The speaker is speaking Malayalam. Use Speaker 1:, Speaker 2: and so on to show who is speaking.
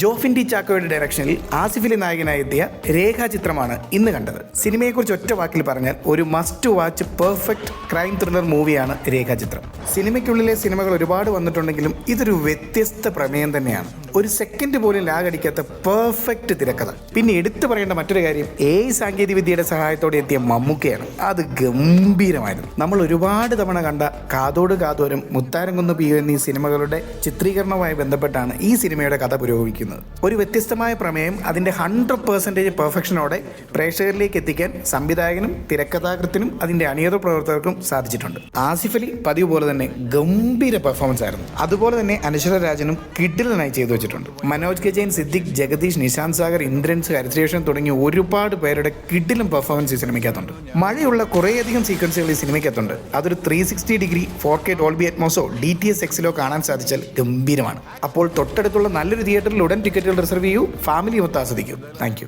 Speaker 1: ജോഫിൻ ഡി ചാക്കോയുടെ ഡയറക്ഷനിൽ ആസിഫിലെ നായകനായി എത്തിയ രേഖാചിത്രമാണ് ഇന്ന് കണ്ടത്. സിനിമയെക്കുറിച്ച് ഒറ്റ വാക്കിൽ പറഞ്ഞാൽ ഒരു must watch perfect crime thriller മൂവിയാണ് രേഖാചിത്രം സിനിമയ്ക്കുള്ളിലെ സിനിമകൾ ഒരുപാട് വന്നിട്ടുണ്ടെങ്കിലും ഇതൊരു വ്യത്യസ്ത പ്രമേയം തന്നെയാണ്. ഒരു സെക്കൻഡ് പോലും ലാഗ് അടിക്കാത്ത പെർഫെക്റ്റ് തിരക്കഥ. പിന്നെ എടുത്തു പറയേണ്ട മറ്റൊരു കാര്യം എ സാങ്കേതിക വിദ്യയുടെ സഹായത്തോടെ എത്തിയ മമ്മൂക്കയാണ്. അത് ഗംഭീരമായിരുന്നു. നമ്മൾ ഒരുപാട് തവണ കണ്ട കാതോട് കാതോരം മുത്താരംകുന്ന് പിയോ എന്നീ സിനിമകളുടെ ചിത്രീകരണവുമായി ബന്ധപ്പെട്ടാണ് ഈ സിനിമയുടെ കഥ പുരോഗമിക്കുന്നത്. ഒരു വ്യത്യസ്തമായ പ്രമേയം അതിന്റെ ഹൺഡ്രഡ് പെർസെന്റേജ് പെർഫെക്ഷനോടെ പ്രേക്ഷകരിലേക്ക് എത്തിക്കാൻ സംവിധായകനും തിരക്കഥാകൃത്തിനും അതിന്റെ അണിയറ പ്രവർത്തകർക്കും സാധിച്ചിട്ടുണ്ട്. ആസിഫ് അലി പതിവ് പോലെ തന്നെ ഗംഭീര പെർഫോമൻസ് ആയിരുന്നു. അതുപോലെ തന്നെ അനശ്വര രാജനും കിഡിലനായി ചെയ്തു വെച്ചിട്ടുണ്ട് മനോജ് കെ സിദ്ദിഖ് ജഗദീഷ് നിശാന്ത് സാഗർ ഇന്ദ്രൻസ് ഹരിശ്രേഷൻ തുടങ്ങി ഒരുപാട് പേരുടെ കിഡിലും പെർഫോമൻസ് ഈ സിനിമയ്ക്കകത്തുണ്ട്. മഴയുള്ള കുറേയധികം സീക്വൻസുകൾ ഈ സിനിമയ്ക്കകത്തുണ്ട്. അതൊരു three sixty degree four K Dolby അറ്റ്മോസോ D T S എക്സിലോ കാണാൻ സാധിച്ചാൽ ഗംഭീരമാണ്. അപ്പോൾ തൊട്ടടുത്തുള്ള നല്ലൊരു തിയേറ്ററിൽ ഉടൻ ടിക്കറ്റുകൾ റിസർവ് ചെയ്യൂ. ഫാമിലി മൊത്തം ആസ്വദിക്കൂ താങ്ക്